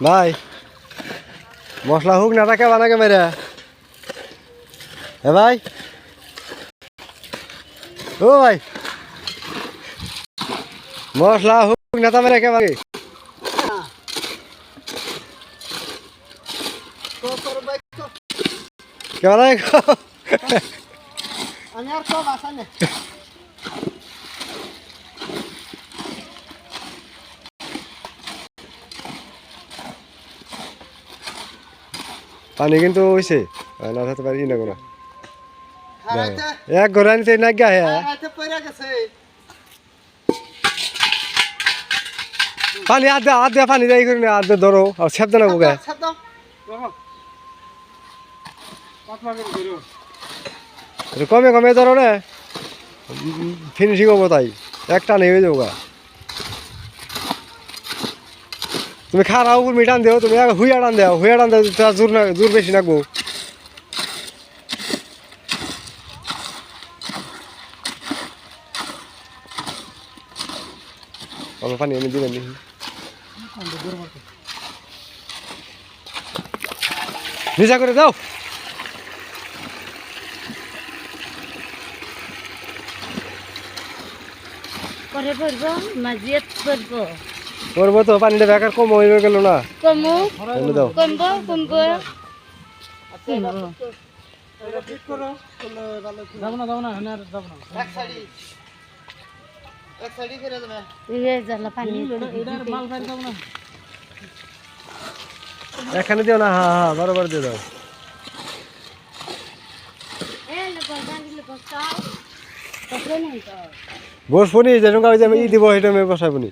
ভাই, মশলা হোক না, তাকে বানাকে মেরে। হ্যাঁ ভাই। ও ভাই। মশলা হোক নেতা মেরে কে বাকি কে বানাই আমি আর সব আসা নেই পানি কিন্তু হয়েছে না থাকতে পারি না কোনো এক ঘরে আনিতে না গা হ্যাঁ হারাইতে পড়ে গেছে। পানি আধা আধা পানি যাই করে আধা ধরো আর সেপ না বোকা কমে কমে ধরো না। ফিনিশিং হব তাই। একটা নেই হয়ে যাব গা। তুমি খারাপ উপর মিটান দেও, তুমি এক হুইয়া টান দেও, হুইয়া টান দেও তার জোর না, জোর বেশি নাকবো অল্প পানি এনে দিবেন দেখি। করে দাও। পরে পড়ব মাঝিয়াত পড়ব করব তো পানিটা বেকার কম হয়ে গেল না। দাও। এখানে আর যাব না। এক সাইডি। এক সাইডি করে দেবে। জ্বালা পানি। এটা আর মাল ফাইল যাব না। এখানে দিও না হ্যাঁ হ্যাঁ বারবার দিয়ে দাও। বসবো নি যেরকম আমি ই দিব সেটা আমি বসাবো নি।